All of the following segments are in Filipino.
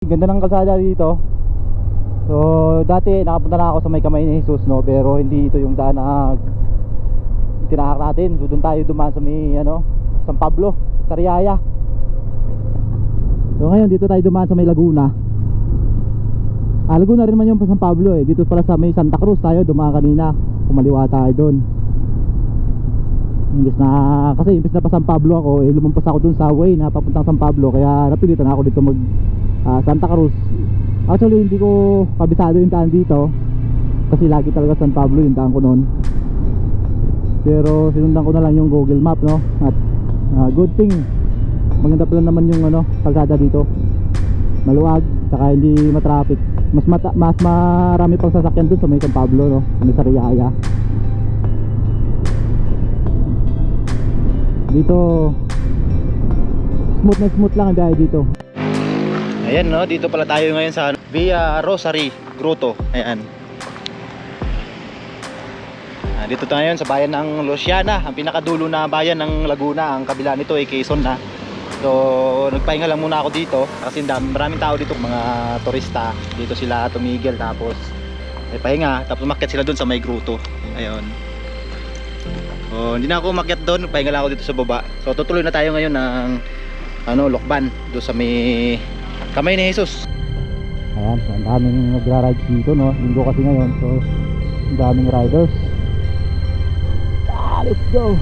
Ganda ng kalsada dito. So, dati nakapunta na ako sa may kamay ni Jesus, no? Pero hindi ito yung daan na tinahak natin. So, doon tayo dumaan sa may, ano, San Pablo, Sariaya. So, ngayon dito tayo dumaan sa may Laguna. Ah, Laguna rin naman yung San Pablo eh. Dito pala sa may Santa Cruz tayo dumaan kanina. Kumaliwa tayo doon. Imbis na, kasi imbis na pa San Pablo ako, eh, lumampas ako dun sa way na papuntang San Pablo. Kaya napilitan ako dito mag ah, Santa Cruz. Actually, hindi ko kabisado yung daan dito. Kasi lagi talaga San Pablo yung daan ko noon. Pero sinundan ko na lang yung Google Map, no? At ah, good thing, maganda pala naman yung ano, kalsada dito. Maluwag, saka hindi matraffic. Mas mata, mas marami pang sasakyan dun sa may San Pablo, no? Sa may Sariaya. Dito smooth na smooth lang ang biyahe dito. Ayan no, dito pala tayo ngayon sa Via Rosary Grotto. Ayan. Ah, dito tayo ngayon sa bayan ng Luciana, ang pinakadulo na bayan ng Laguna. Ang kabila nito ay Quezon na. So, nagpahinga lang muna ako dito kasi maraming tao dito, mga turista. Dito sila tumigil tapos may pahinga, tapos umakyat sila doon sa may grotto. Ayun. Oh, hindi na ako umakyat doon, pahinga lang ako dito sa baba. So, tutuloy na tayo ngayon ng ano, Lokban doon sa may kamay ni Jesus. Ayan, so ang daming nagra-ride dito, no? Linggo kasi ngayon, so ang daming riders. Ah, let's go!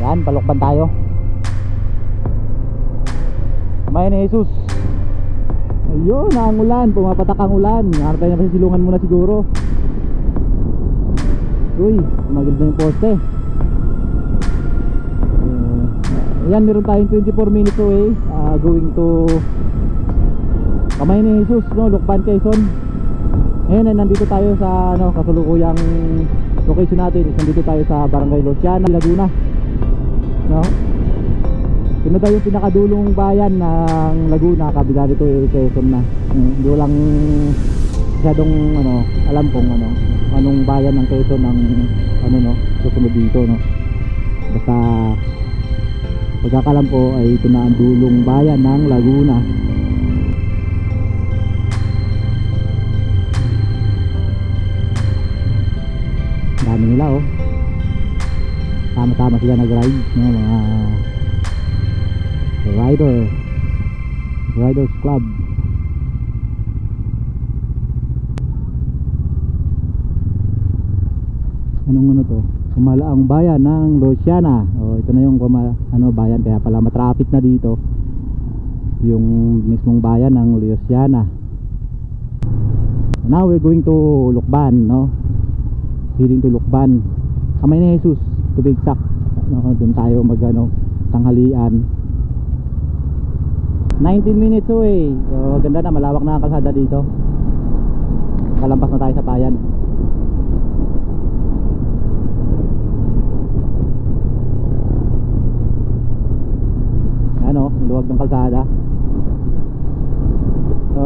Ayan, palokban tayo. Kamay ni Jesus. Ayun, ang ulan, pumapatak ang ulan. Hanap tayo na silungan muna siguro. Uy, tumagil na yung poste. Ayan, meron tayong 24 minutes away uh, going to Kamay ni Jesus, no, Lukban, Quezon. Ngayon ay nandito tayo sa ano, kasalukuyang location natin. Nandito tayo sa Barangay Luciana, Laguna. No? Ito daw yung pinakadulong bayan ng Laguna, kabila dito ay Quezon na. Hmm, Hindi ko lang masyadong ano, alam kung ano, anong bayan ng Quezon ang ano no, susunod dito no. Basta pagkakalam ko ay ito na ang dulong bayan ng Laguna. Dami nila oh. Tama-tama sila nag-ride no, mga rider Riders Club anong ano to kumalaang bayan ng Luciana o ito na yung ano bayan. Kaya pala matraffic na dito. Yung mismong bayan ng Luciana now we're going to Lukban no? Heading to Lukban. Kamay ni Jesus to be exact. No, doon tayo mag ano, tanghalian. 19 minutes away. So ganda na. Malawak na ang kalsada dito. Kalampas na tayo sa bayan ano, luwag ng kalsada. So,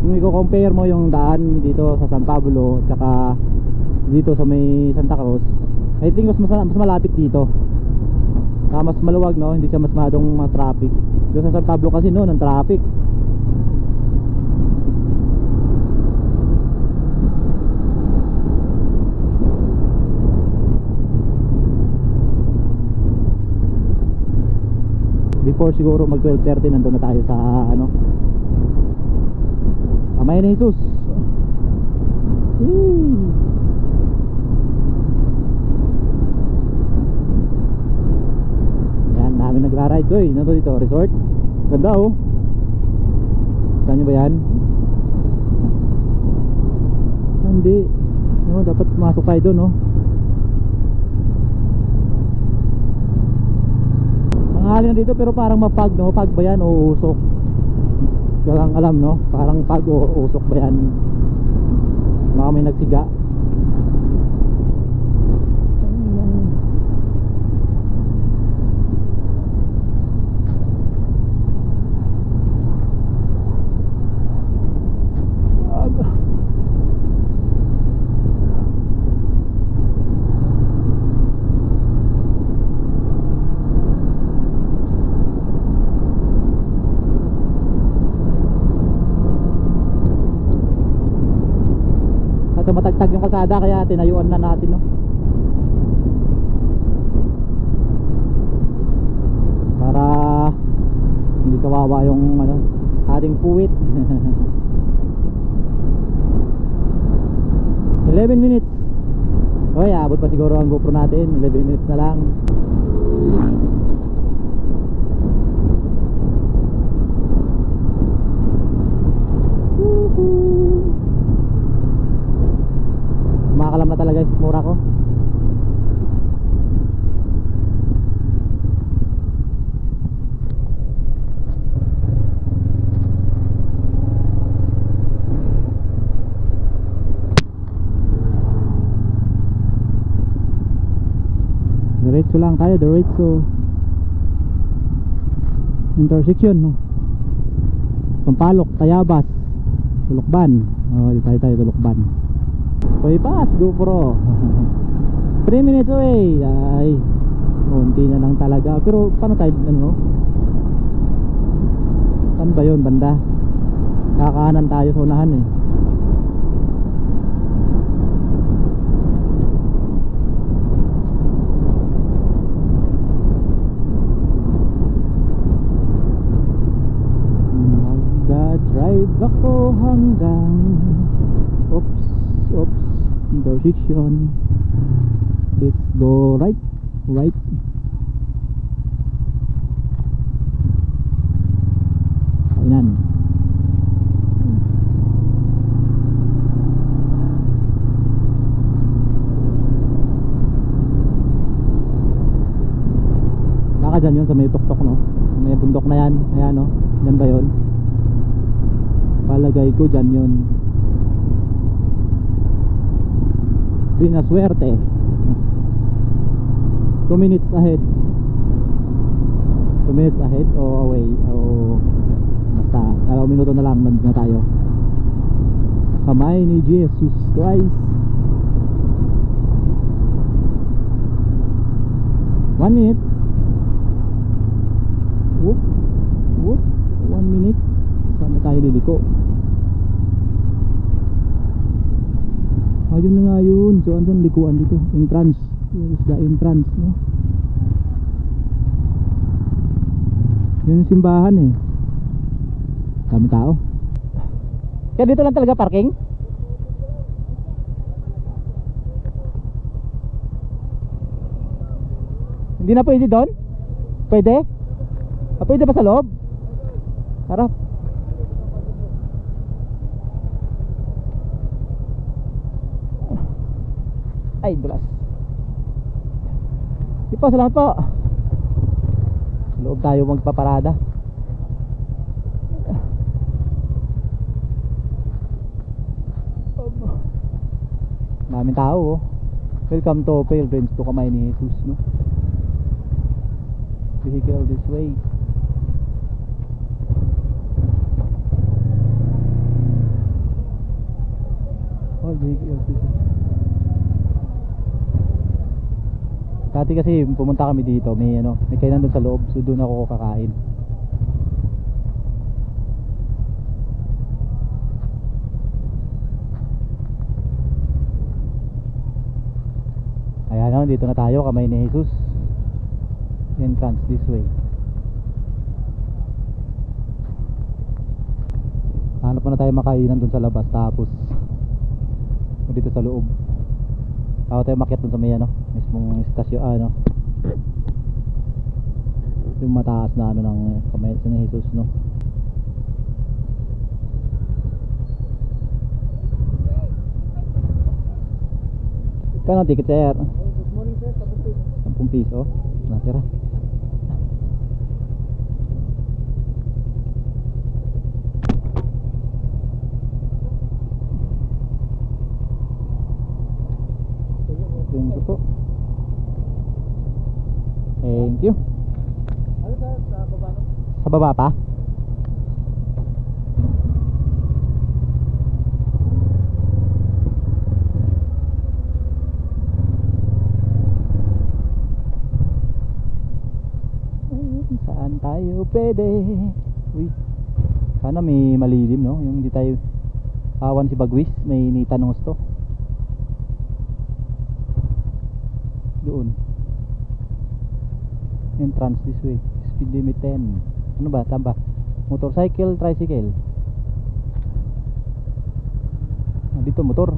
kung i-compare mo yung daan dito sa San Pablo tsaka dito sa may Santa Cruz, I think mas, mas, mas malapit dito. Ah, mas maluwag no, hindi siya mas madong mga traffic. Doon sa San Pablo kasi noon ang traffic. Before siguro mag 12.30 nandun na tayo sa ano? Kamay na Jesus. Yan dami nagra-ride oy nandun dito resort. Ganda oh. Saan nyo ba yan? Hindi. No, dapat masok tayo doon oh Tanghali na dito pero parang mapag no, pag ba yan o usok? Walang alam no, parang pag o usok ba yan? Baka may nagsiga. Matagtag yung kalsada kaya tinayuan na natin no. Para hindi kawawa yung ano, ating puwit. 11 minutes. Okay, abot pa siguro ang GoPro natin. 11 minutes na lang. Na talaga yung mura ko. Diretso lang tayo, diretso. Intersection, no? Sampalok, Tayabas, Tulukban. Oh, tayo tayo Tulukban. Okay, pass, GoPro. 3 minutes away. Ay, konti na lang talaga. Pero paano tayo, ano? Saan ba yun, banda? Kakahanan tayo sa unahan eh. Magda-drive ako hanggang Intersection Let's go right Right. Kainan. Baka dyan yun sa may tuktok no? May bundok na yan. Ayan no? Yan ba yun? Palagay ko dyan yun Pinaswerte 2 minutes ahead. 2 minutes ahead o away o basta dalawang minuto na lang na tayo. Kamay ni Jesus Christ. 1 minute. Whoop. Whoop. 1 minute. Saan tayo liliko ayun na nga yun. So andun likuan dito. Entrance. Is the entrance no? Yun simbahan eh. Dami tao. Kaya dito lang talaga parking? Hindi na pwede doon? Pwede? Ah, pwede ba sa loob? Harap ay dulas. Di po salamat po. Loob tayo magpaparada. Daming tao oh. Welcome to Pilgrims to Kamay ni Jesus no? Vehicle this way. All vehicles this way Dati kasi pumunta kami dito, may ano, may kainan doon sa loob, so doon ako kakain. Ayan na, dito na tayo, kamay ni Jesus. Entrance this way. Hanap na tayo makainan doon sa labas, tapos dito sa loob. Ako tayo makiat dun sa may ano, mismong istasyon ano. Yung mataas na ano ng kamay sa ni Jesus no. Kano ticket sir? Good morning sir, 10 piso. Natira. Thank you po. Thank you. Ano sir, sa baba no? Sa baba pa? Saan tayo pwede? Uy. Sana may malilim no? Yung hindi tayo awan si Bagwis, may nitan ng gusto. Entrance this way. Speed limit 10. Ano ba? Tamba? Motorcycle, tricycle. Ah, dito motor.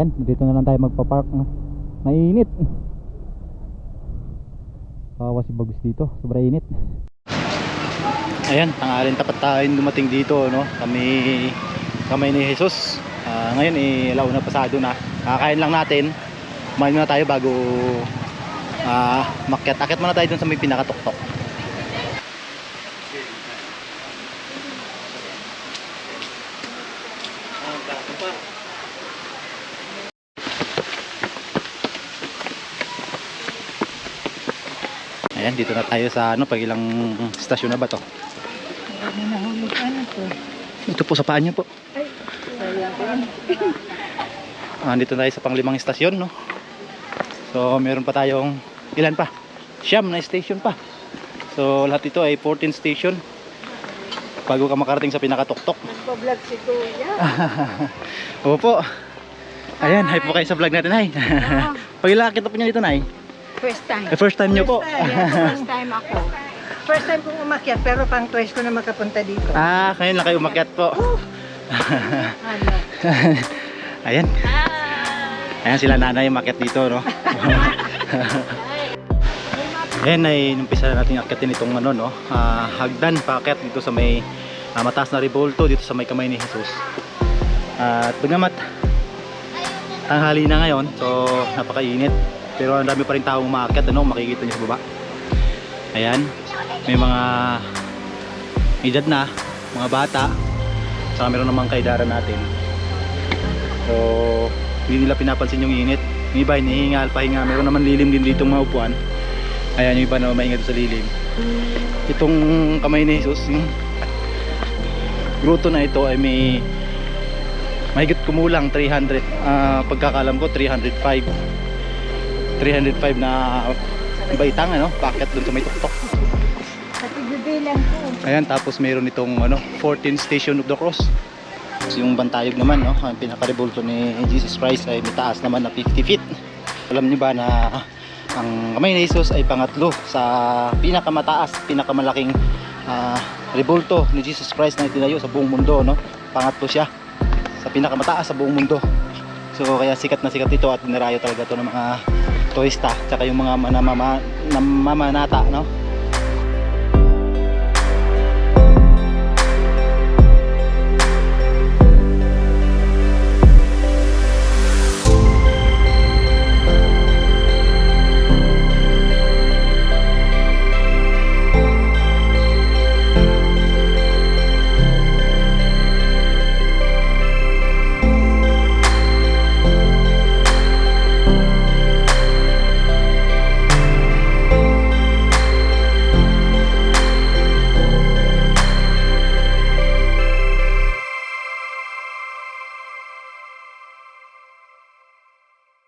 Ayan, dito na lang tayo magpa-park. Mainit. Kawawa si Bagus dito, sobrang init. Ayan, tanghalin tapat tayo dumating dito, no? Kami kamay ni Jesus. Ah, ngayon eh alauna pasado na. Kakain lang natin. Kumain muna tayo bago ah makyat. Akit muna tayo dun sa may pinakatuktok. Ayan, dito na tayo sa ano, pag ilang stasyon na ba to? Ano nahulog ano to? Ito po sa paan niyo po. Ay. Ah, dito tayo sa panglimang istasyon, no? So, meron pa tayong ilan pa? Siyam na station pa. So, lahat ito ay 14 station. Bago ka makarating sa pinakatuktok. Nagpa-vlog si Kuya. Opo. Ayan, hi po kayo sa vlog natin, hi. Pagilakit po niya dito, nay. First time. Eh, first time niyo po. First time ako. First time kong umakyat pero pang twice ko na makapunta dito. ah, ngayon lang kayo umakyat po. Ayan. Ayan sila nanay umakyat dito, no? Ayan ay numpisa na natin akyatin itong ano, no? ah, hagdan paakyat dito sa may ah, mataas na revolto dito sa may kamay ni Jesus. At bagamat tanghali na ngayon, so napakainit. Pero ang dami pa rin taong umaakyat, ano? Makikita niyo sa baba. Ayan. May mga edad na, mga bata. Saka meron namang kaidara natin. So, hindi nila pinapansin yung init. Yung iba, hinihingal, pahinga. Meron naman lilim din dito mga upuan. Ayan, yung iba na maingat sa lilim. Itong kamay ni Jesus, yung gruto na ito ay may mahigit kumulang 300 ah, pagkakalam ko 305 305 na baitang ano packet dun sa may tuktok Pati bibilang ko. Ayan, tapos mayroon itong ano, 14 Station of the Cross. So, yung bantayog naman, no, ang pinaka-rebulto ni Jesus Christ ay may taas naman na 50 feet. Alam niyo ba na ang kamay ni Jesus ay pangatlo sa pinakamataas, pinakamalaking ah, rebulto ni Jesus Christ na itinayo sa buong mundo, no? Pangatlo siya sa pinakamataas sa buong mundo. So kaya sikat na sikat ito at dinarayo talaga to ng mga turista tsaka yung mga namama, namamanata no